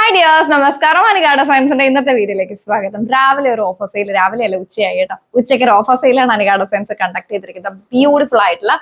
Hi dears നമസ്കാരം. അനുഗാഡ സയൻസിന്റെ ഇന്നത്തെ വീഡിയോയിലേക്ക് സ്വാഗതം. രാവിലെ ഒരു ഓഫർ സെയിൽ രാവിലെ അല്ല ഉച്ചയായി കേട്ടോ. ഉച്ചയ്ക്ക് ഒരു ഓഫർ സെയിലാണ് അനുഗാഡ സയൻസ് കണ്ടക്ട് ചെയ്തിരിക്കുന്നത്. ബ്യൂട്ടിഫുൾ ആയിട്ടുള്ള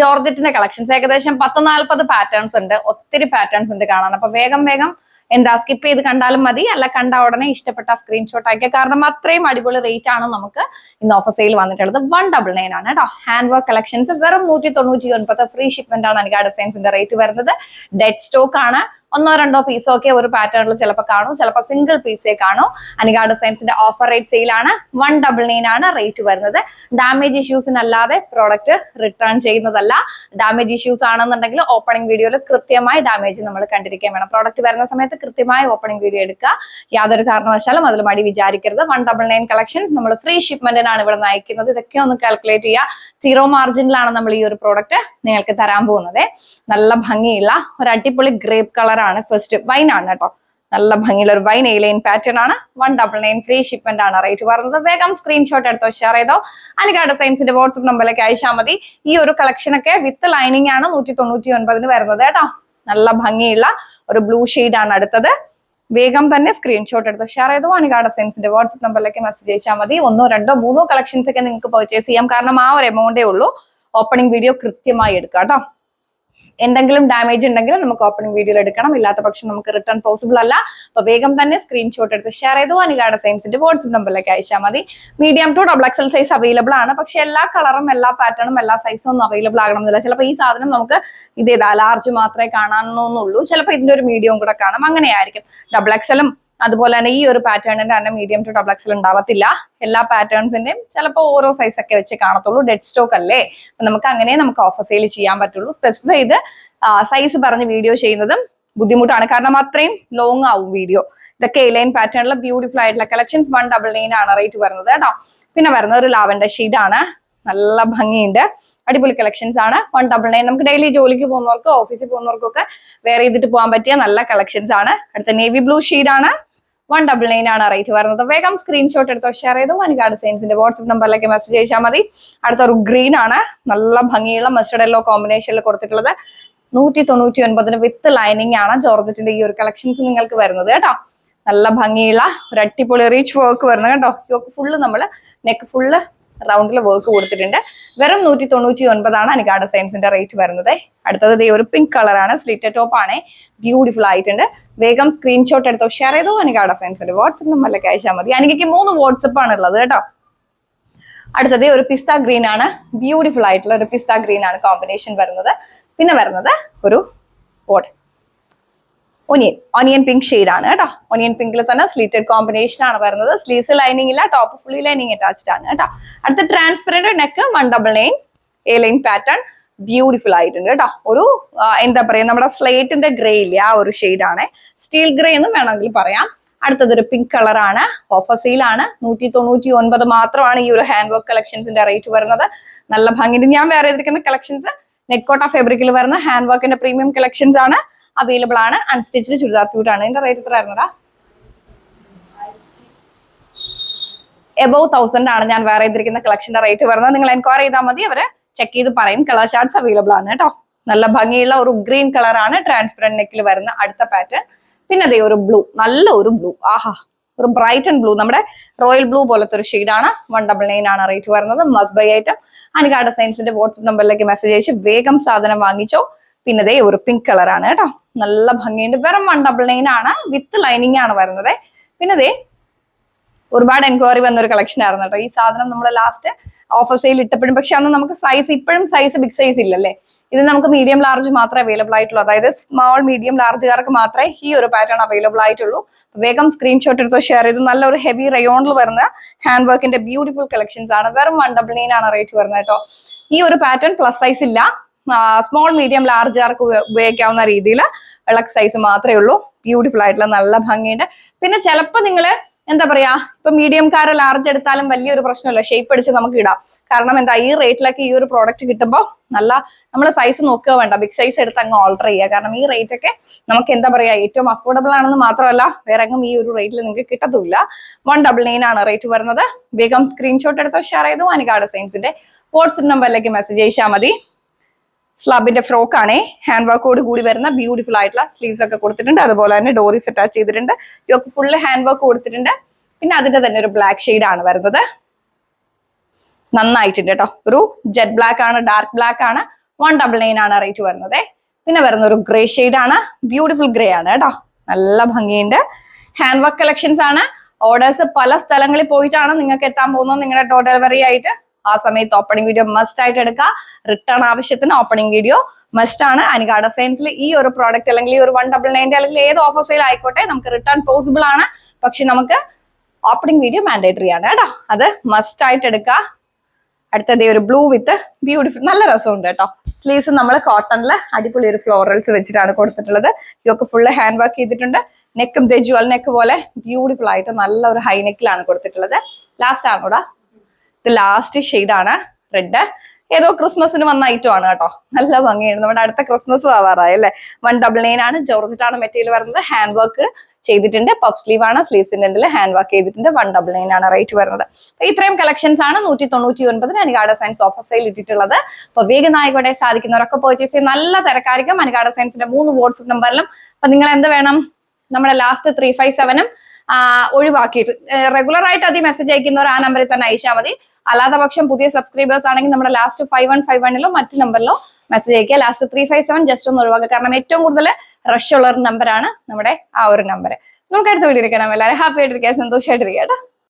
ജോർജറ്റിന്റെ കളക്ഷൻസ് ഏകദേശം പത്ത് നാല്പത് പാറ്റേൺസ് ഉണ്ട്. ഒത്തിരി പാറ്റേൺസ് ഉണ്ട് കാണാൻ. അപ്പൊ വേഗം വേഗം എന്താ സ്കിപ്പ് ചെയ്ത് കണ്ടാലും മതി. അല്ല കണ്ട ഉടനെ ഇഷ്ടപ്പെട്ട സ്ക്രീൻഷോട്ട് ആക്കിയ. കാരണം അത്രയും അടിപൊളി റേറ്റ് ആണ് നമുക്ക് ഇന്ന് ഓഫർ സെയിൽ വന്നിട്ടുള്ളത്. വൺ ഡബിൾ നയൻ ആണ് കേട്ടോ. ഹാൻഡ് വർക്ക് കളക്ഷൻസ് വെറും നൂറ്റി തൊണ്ണൂറ്റി ഒൻപത് ഫ്രീ ഷിപ്മെന്റ് ആണ് അനുഗാഡ സയൻസിന്റെ റേറ്റ് വരുന്നത്. ഡെഡ് സ്റ്റോക്ക് ആണ്. ഒന്നോ രണ്ടോ പീസോ ഒക്കെ ഒരു പാറ്റേണിൽ ചിലപ്പോൾ കാണും. ചിലപ്പോൾ സിംഗിൾ പീസേ കാണും. അനിക ഡിസൈൻസിന്റെ ഓഫർ റേറ്റ് സെയിലാണ് വൺ ഡബിൾ നയൻ ആണ് റേറ്റ് വരുന്നത്. ഡാമേജ് ഇഷ്യൂസിനല്ലാതെ പ്രോഡക്റ്റ് റിട്ടേൺ ചെയ്യുന്നതല്ല. ഡാമേജ് ഇഷ്യൂസ് ആണെന്നുണ്ടെങ്കിൽ ഓപ്പണിംഗ് വീഡിയോയിൽ കൃത്യമായി ഡാമേജ് നമ്മൾ കണ്ടിരിക്കാൻ വേണം. പ്രോഡക്റ്റ് വരുന്ന സമയത്ത് കൃത്യമായി ഓപ്പണിംഗ് വീഡിയോ എടുക്കുക. യാതൊരു കാരണവശാലും അതിൽ മടി വിചാരിക്കരുത്. വൺ ഡബിൾ നയൻ കളക്ഷൻസ് നമ്മൾ ഫ്രീ ഷിപ്മെന്റിനാണ് ഇവിടെ നയിക്കുന്നത് ഇതൊക്കെ ഒന്ന് കാൽക്കുലേറ്റ് ചെയ്യുക. സീറോ മാർജിനിലാണ് നമ്മൾ ഈ ഒരു പ്രോഡക്റ്റ് നിങ്ങൾക്ക് തരാൻ പോകുന്നത്. നല്ല ഭംഗിയുള്ള ഒരു അടിപൊളി ഗ്രേപ്പ് കളറാണ് ഫസ്റ്റ് വൈൻ ആണ് കേട്ടോ. നല്ല ഭംഗിയുള്ള ഒരു വൈൻ എയിലൈൻ പാറ്റേൺ ആണ്. One double nine free shipment ആണ് റേറ്റ് പറഞ്ഞത്. വേഗം സ്ക്രീൻഷോട്ട് എടുത്തോ ഷെയർ ചെയ്തോ. അലിഗാഡ് ഡിസൈൻസിന്റെ വാട്സപ്പ് നമ്പറിലേക്ക് അയച്ചാൽ മതി. ഈ ഒരു കളക്ഷൻ ഒക്കെ വിത്ത് ലൈനിങ് ആണ് നൂറ്റി തൊണ്ണൂറ്റി ഒൻപതിന് വരുന്നത് കേട്ടോ. നല്ല ഭംഗിയുള്ള ഒരു ബ്ലൂ ഷെയ്ഡ് ആണ് അടുത്തത്. വേഗം തന്നെ സ്ക്രീൻഷോട്ട് എടുത്ത് ഷെയർ ചെയ്തോ. അനികാട സെൻസിന്റെ വാട്സ്ആപ്പ് നമ്പറിലേക്ക് മെസ്സേജ് അയച്ചാൽ മതി. ഒന്നോ രണ്ടോ മൂന്നോ കളക്ഷൻസ് ഒക്കെ നിങ്ങൾക്ക് പർച്ചേസ് ചെയ്യാം. കാരണം ആ ഒരു എമൗണ്ടേ ഉള്ളൂ. ഓപ്പണിംഗ് വീഡിയോ കൃത്യമായി എടുക്കാം കേട്ടോ. എന്തെങ്കിലും ഡാമേജ് ഉണ്ടെങ്കിൽ നമുക്ക് ഓപ്പണിംഗ് വീഡിയോ എടുക്കണം. ഇല്ലാത്ത പക്ഷം നമുക്ക് റിട്ടേൺ പോസിബിൾ അല്ല. അപ്പൊ വേഗം തന്നെ സ്ക്രീൻഷോട്ട് എടുത്ത് ഷെയർ ചെയ്തു. അനികാട സയൻസിന്റെ വാട്സ്ആപ്പ് നമ്പറിലേക്ക് അയച്ചാൽ മതി. Medium to double X L size available ആണ്. പക്ഷെ എല്ലാ കളറും എല്ലാ പാറ്റേണും എല്ലാ സൈസും ഒന്നും അവൈലബിൾ ആകണമെന്നില്ല ചിലപ്പോൾ ഈ സാധനം നമുക്ക് ഇതേതാ ലാർജ് മാത്രമേ കാണാനൊന്നുള്ളൂ ചിലപ്പോൾ ഇതിന്റെ ഒരു മീഡിയവും കൂടെ കാണാം. അങ്ങനെയായിരിക്കും. ഡബിൾ എക്സലും അതുപോലെ തന്നെ ഈ ഒരു പാറ്റേണിന്റെ തന്നെ മീഡിയം ടു ഡബിൾ എക്സൽ ഉണ്ടാവത്തില്ല. എല്ലാ പാറ്റേൺസിന്റെയും ചിലപ്പോൾ ഓരോ സൈസ് ഒക്കെ വെച്ച് കാണത്തുള്ളൂ. ഡെഡ് സ്റ്റോക്ക് അല്ലേ? നമുക്ക് അങ്ങനെ നമുക്ക് ഓഫർ സെയിൽ ചെയ്യാൻ പറ്റുള്ളൂ. സ്പെസിഫൈ ചെയ്ത് സൈസ് പറഞ്ഞ് വീഡിയോ ചെയ്യുന്നതും ബുദ്ധിമുട്ടാണ്. കാരണം അത്രയും ലോങ് ആവും വീഡിയോ ഇതൊക്കെ ലൈൻ പാറ്റേണിലെ ബ്യൂട്ടിഫുൾ ആയിട്ടുള്ള കളക്ഷൻസ് വൺ ഡബിൾ നയൻ ആണ് റേറ്റ് വരുന്നത് കേട്ടോ. പിന്നെ വരുന്നത് ഒരു ലാവൻഡർ ഷീഡ് ആണ്. നല്ല ഭംഗിയുണ്ട്. അടിപൊളി കളക്ഷൻസ് ആണ്. വൺ ഡബിൾ നയൻ നമുക്ക് ഡെയിലി ജോലിക്ക് പോകുന്നവർക്ക് ഓഫീസിൽ പോകുന്നവർക്കൊക്കെ വെയർ ചെയ്തിട്ട് പോകാൻ പറ്റിയ നല്ല കളക്ഷൻസ് ആണ്. അടുത്ത നേവി ബ്ലൂ ഷീഡ് ആണ്. വൺ ഡബിൾ നയൻ ആണ് റേറ്റ് വരുന്നത്. വേഗം സ്ക്രീൻഷോട്ട് എടുത്തോ ഷെയർ ചെയ്തു. വനികാ സയൻസിന്റെ വാട്സ്ആപ്പ് നമ്പറിലേക്ക് മെസ്സേജ് അയച്ചാൽ മതി. അടുത്തൊരു ഗ്രീൻ ആണ്. നല്ല ഭംഗിയുള്ള മസ്റ്റർഡ് യെല്ലോ കോമ്പിനേഷനിൽ കൊടുത്തിട്ടുള്ളത്. നൂറ്റി തൊണ്ണൂറ്റി ഒൻപതിന് വിത്ത് ലൈനിങ് ആണ് ജോർജറ്റിന്റെ ഈ ഒരു കളക്ഷൻസ് നിങ്ങൾക്ക് വരുന്നത് കേട്ടോ. നല്ല ഭംഗിയുള്ള ഒരു അടിപൊളി റീച്ച് വർക്ക് വരുന്നത് കേട്ടോ. ഫുള്ള് നമ്മൾ നെക്ക് ഫുള്ള് റൗണ്ടിൽ വർക്ക് കൊടുത്തിട്ടുണ്ട്. വെറും നൂറ്റി തൊണ്ണൂറ്റി ഒൻപതാണ് അനുഗാഡ സയൻസിന്റെ റേറ്റ് വരുന്നത്. അടുത്തത് ദേ ഒരു പിങ്ക് കളറാണ് സ്ലിറ്റ ടോപ്പ് ആണ്. ബ്യൂട്ടിഫുൾ ആയിട്ടുണ്ട്. വേഗം സ്ക്രീൻഷോട്ട് എടുത്തോ. ഷെയർ ചെയ്തോ അനുഗാഡ സയൻസിന്റെ വാട്സപ്പ് നമ്പറിലേക്ക് അയച്ചാൽ മതി. അനികയ്ക്ക് മൂന്ന് വാട്സപ്പ് ആണ് ഉള്ളത് കേട്ടോ. അടുത്തത് ഒരു പിസ്ത ഗ്രീൻ ആണ്. ബ്യൂട്ടിഫുൾ ആയിട്ടുള്ള ഒരു പിസ്ത ഗ്രീൻ ആണ് കോമ്പിനേഷൻ വരുന്നത്. പിന്നെ വരുന്നത് ഒരു വോട്ട് ഒനിയൻ ഒനിയൻ പിങ്ക് ഷെയ്ഡ് ആണ് കേട്ടോ. ഒനിയൻ പിങ്കിൽ തന്നെ സ്ലീറ്റഡ് കോമ്പിനേഷൻ ആണ് വരുന്നത്. സ്ലീവ്സ് ലൈനിങ് ഇല്ല ടോപ്പ് ഫുള്ളി ലൈനിങ് അറ്റാച്ച്ഡ് ആണ് കേട്ടോ. അടുത്ത transparent neck one double line A line pattern beautiful ആയിട്ടുണ്ട് കേട്ടോ. ഒരു എന്താ പറയാ നമ്മുടെ സ്ലേറ്റിന്റെ ഗ്രേ ഇല്ല ആ ഒരു ഷെയ്ഡ് ആണ്. സ്റ്റീൽ ഗ്രേ എന്നും വേണമെങ്കിൽ പറയാം. അടുത്തത് ഒരു പിങ്ക് കളറാണ് ഓഫർ സെയിലാണ് നൂറ്റി തൊണ്ണൂറ്റി ഒൻപത് മാത്രമാണ് ഈ ഒരു ഹാൻഡ് വർക്ക് കളക്ഷൻസിന്റെ റേറ്റ് വരുന്നത്. നല്ല ഭംഗിയുണ്ട് ഞാൻ വേറെ ചെയ്തിരിക്കുന്ന കളക്ഷൻസ് നെക്കോട്ട ഫാബ്രിക്കിൽ വരുന്ന ഹാൻഡ് വർക്കിന്റെ പ്രീമിയം കളക്ഷൻസ് ആണ്. അവൈലബിൾ ആണ്. അൺസ്റ്റിച്ച്ഡ് ചുരിദാർ സ്യൂട്ട് ആണ്. ഇതിന്റെ റേറ്റ് എത്ര ആയിരുന്നടാ? എബവ് തൗസൻഡ് ആണ് ഞാൻ വേറെ ചെയ്തിരിക്കുന്ന കളക്ഷന്റെ റേറ്റ് വരുന്നത്. നിങ്ങൾ എൻക്വയറി ചെയ്താൽ മതി. അവർ ചെക്ക് ചെയ്ത് പറയും. കളർ ചാർട്ട്സ് അവൈലബിൾ ആണ് കേട്ടോ. നല്ല ഭംഗിയുള്ള ഒരു ഗ്രീൻ കളർ ആണ് ട്രാൻസ്പെറന്റ് നെക്കിൽ വരുന്ന അടുത്ത പാറ്റേൺ പിന്നെ അതേ ഒരു ബ്ലൂ നല്ല ഒരു ബ്ലൂ ആഹാ. ഒരു ബ്രൈറ്റ് ആൻഡ് ബ്ലൂ നമ്മുടെ റോയൽ ബ്ലൂ പോലത്തെ ഒരു ഷെയ്ഡാണ് വൺ ഡബിൾ നയൻ ആണ് റേറ്റ് വരുന്നത്. മസ് ബൈ ഐറ്റം അനികാ ഡിസൈൻസിന്റെ വാട്സ്ആപ്പ് നമ്പറിലേക്ക് മെസ്സേജ് അയച്ച് വേഗം സാധനം വാങ്ങിച്ചോ. പിന്നെ ദേ ഒരു പിങ്ക് കളറാണ് കേട്ടോ. നല്ല ഭംഗിയുണ്ട്. വെറും വൺ ഡബിൾ നയൻ ആണ്. വിത്ത് ലൈനിങ് ആണ് വരുന്നത്. പിന്നെ ദേ ഒരുപാട് എൻക്വയറി വന്ന ഒരു കളക്ഷൻ ആയിരുന്നു കേട്ടോ. ഈ സാധനം നമ്മൾ ലാസ്റ്റ് ഓഫർ സെയിൽ ഇട്ടപ്പോഴും പക്ഷെ അന്ന് നമുക്ക് സൈസ് ഇപ്പോഴും സൈസ് ബിഗ് സൈസ് ഇല്ലല്ലേ? ഇത് നമുക്ക് മീഡിയം ലാർജ് മാത്രമേ അവൈലബിൾ ആയിട്ടുള്ളൂ. അതായത് സ്മോൾ മീഡിയം ലാർജുകാർക്ക് മാത്രമേ ഈ ഒരു പാറ്റേൺ അവൈലബിൾ ആയിട്ടുള്ളൂ. വേഗം സ്ക്രീൻഷോട്ട് എടുത്തോ ഷെയർ ചെയ്ത്. നല്ല ഒരു ഹെവി റയോണിൽ വരുന്ന ഹാൻഡ് വർക്കിന്റെ ബ്യൂട്ടിഫുൾ കളക്ഷൻസ് ആണ്. വെറും വൺ ഡബിൾ നയൻ ആണ് റേറ്റ് വരുന്നത് കേട്ടോ. ഈ ഒരു പാറ്റേൺ പ്ലസ് സൈസ് ഇല്ല. സ്മോൾ മീഡിയം ലാർജ് ആർക്ക് ഉപയോഗിക്കാവുന്ന രീതിയിൽ വിളക്ക് സൈസ് മാത്രമേ ഉള്ളൂ. ബ്യൂട്ടിഫുൾ ആയിട്ടുള്ള നല്ല ഭംഗിയുണ്ട്. പിന്നെ ചിലപ്പോൾ നിങ്ങൾ എന്താ പറയാ ഇപ്പൊ മീഡിയം കാർ ലാർജ് എടുത്താലും വലിയൊരു പ്രശ്നമില്ല. ഷേപ്പ് അടിച്ച് നമുക്ക് ഇടാം. കാരണം എന്താ ഈ റേറ്റിലൊക്കെ ഈ ഒരു പ്രോഡക്റ്റ് കിട്ടുമ്പോൾ നല്ല നമ്മൾ സൈസ് നോക്കുക വേണ്ട. ബിഗ് സൈസ് എടുത്ത് അങ്ങ് ഓൾട്ടർ ചെയ്യുക. കാരണം ഈ റേറ്റ് ഒക്കെ നമുക്ക് എന്താ പറയാ ഏറ്റവും അഫോർഡബിൾ ആണെന്ന് മാത്രമല്ല വേറെ എങ്ങും ഈ ഒരു റേറ്റിൽ നിങ്ങൾക്ക് കിട്ടത്തില്ല വൺ ഡബിൾ നയൻ ആണ് റേറ്റ് വരുന്നത്. വേഗം സ്ക്രീൻഷോട്ട് എടുത്തോ ഷെയർ ചെയ്തു. അനുകാട് സയൻസിന്റെ വാട്സ്ആപ്പ് നമ്പറിലേക്ക് മെസ്സേജ് അയച്ചാൽ മതി. സ്ലബിന്റെ ഫ്രോക്ക് ആണേ ഹാൻഡ് വർക്കോട് കൂടി വരുന്ന ബ്യൂട്ടിഫുൾ ആയിട്ടുള്ള സ്ലീവ്സ് ഒക്കെ കൊടുത്തിട്ടുണ്ട്. അതുപോലെ തന്നെ ഡോറിസ് അറ്റാച്ച് ചെയ്തിട്ടുണ്ട്. യോക്ക് ഫുള്ള് ഹാൻഡ് വർക്ക് കൊടുത്തിട്ടുണ്ട്. പിന്നെ അതിന്റെ തന്നെ ഒരു ബ്ലാക്ക് ആണ് വരുന്നത്. നന്നായിട്ടുണ്ട് കേട്ടോ ഒരു ജെറ്റ് ബ്ലാക്ക് ആണ് ഡാർക്ക് ബ്ലാക്ക് ആണ് വൺ ഡബിൾ നയൻ ആണ് റേറ്റ് വരുന്നത്. പിന്നെ വരുന്ന ഒരു ഗ്രേ ആണ്. ബ്യൂട്ടിഫുൾ ഗ്രേ ആണ് കേട്ടോ നല്ല ഭംഗിയുണ്ട്. ഹാൻഡ് വർക്ക് കളക്ഷൻസ് ആണ്. ഓർഡേഴ്സ് പല സ്ഥലങ്ങളിൽ പോയിട്ടാണ് നിങ്ങൾക്ക് എത്താൻ പോകുന്നത്. നിങ്ങളുടെ ഡോർ ഡെലിവറി ആയിട്ട്. ആ സമയത്ത് ഓപ്പണിംഗ് വീഡിയോ മസ്റ്റ് ആയിട്ട് എടുക്കുക. റിട്ടേൺ ആവശ്യത്തിന് ഓപ്പണിംഗ് വീഡിയോ മസ്റ്റ് ആണ്. അനികാഡ സയൻസിൽ ഈ ഒരു പ്രോഡക്റ്റ് അല്ലെങ്കിൽ ഈ ഒരു വൺ ഡബിൾ നയന്റി അല്ലെങ്കിൽ ഏത് ഓഫർ സെയിൽ ആയിക്കോട്ടെ നമുക്ക് റിട്ടേൺ പോസിബിൾ ആണ്. പക്ഷെ നമുക്ക് ഓപ്പണിംഗ് വീഡിയോ മാൻഡേറ്ററി ആണ് കേട്ടോ. അത് മസ്റ്റ് ആയിട്ട് എടുക്കുക. അടുത്തത് ഒരു ബ്ലൂ വിത്ത് ബ്യൂട്ടിഫുൾ നല്ല രസമുണ്ട് കേട്ടോ. സ്ലീവ്സ് നമ്മൾ കോട്ടണിൽ അടിപൊളി ഒരു ഫ്ലോറൽസ് വെച്ചിട്ടാണ് കൊടുത്തിട്ടുള്ളത്. ഇതൊക്കെ ഫുള്ള് ഹാൻഡ് വർക്ക് ചെയ്തിട്ടുണ്ട്. നെക്കും ജുവൽ നെക്ക് പോലെ ബ്യൂട്ടിഫുൾ ആയിട്ട് നല്ല ഒരു ഹൈ നെക്കിലാണ് കൊടുത്തിട്ടുള്ളത്. ലാസ്റ്റ് ആണ് കൂടാ. ഇത് ലാസ്റ്റ് ആണ് റെഡ് ഏതോ ക്രിസ്മസിന് വന്ന ഐറ്റം ആണ് കേട്ടോ. നല്ല ഭംഗിയാണ് നമ്മുടെ അടുത്ത ക്രിസ്മസ് ആവാറായി അല്ലേ? വൺ ഡബിൾ നയൻ ആണ്. ജോർജറ്റാണ് മെറ്റീരിയൽ വരുന്നത്. ഹാൻഡ് വർക്ക് ചെയ്തിട്ടുണ്ട്. പഫ് സ്ലീവ് ആണ്. സ്ലീവ്സിന്റെ ഹാൻഡ് വർക്ക് ചെയ്തിട്ടുണ്ട്. വൺ ഡബിൾ നയൻ ആണ് റേറ്റ് വരുന്നത്. ഇത്രയും കളക്ഷൻസ് ആണ് നൂറ്റി തൊണ്ണൂറ്റി ഒൻപതിന് അനുഗാഡ സയൻസ് ഓഫർ സെയിൽ ഇട്ടിട്ടുള്ളത്. അപ്പൊ വേഗം ആയിക്കോട്ടെ സാധിക്കുന്നവരൊക്കെ പർച്ചേസ് ചെയ്ത് നല്ല തിരക്കായിരിക്കും. അനുഗാഡ സയൻസിന്റെ മൂന്ന് വാട്സ്ആപ്പ് നമ്പറിലും അപ്പൊ നിങ്ങൾ എന്ത് വേണം? നമ്മുടെ ലാസ്റ്റ് ത്രീ ഫൈവ് സെവനും ഒഴിവാക്കിയിട്ട്. റെഗുലർ ആയിട്ട് അതി മെസ്സേജ് അയക്കുന്നവർ ആ നമ്പറിൽ തന്നെ അയച്ചാൽ മതി. അല്ലാത്ത പക്ഷം പുതിയ സബ്സ്ക്രൈബേഴ്സ് ആണെങ്കിൽ നമ്മുടെ ലാസ്റ്റ് ഫൈവ് വൺ ഫൈവ് വണ്ണിലോ മറ്റു നമ്പറിലോ മെസ്സേജ് അയക്കുക. Last three five seven just ഒന്ന് ഒഴിവാക്കുക. കാരണം ഏറ്റവും കൂടുതൽ റഷ് ഉള്ള ഒരു നമ്പറാണ് നമ്മുടെ ആ ഒരു നമ്പർ നമുക്ക് അടുത്ത വീട്ടിൽ ഇരിക്കണം എല്ലാവരും ഹാപ്പി ആയിട്ടിരിക്കുക സന്തോഷമായിട്ടിരിക്കുക കേട്ടോ.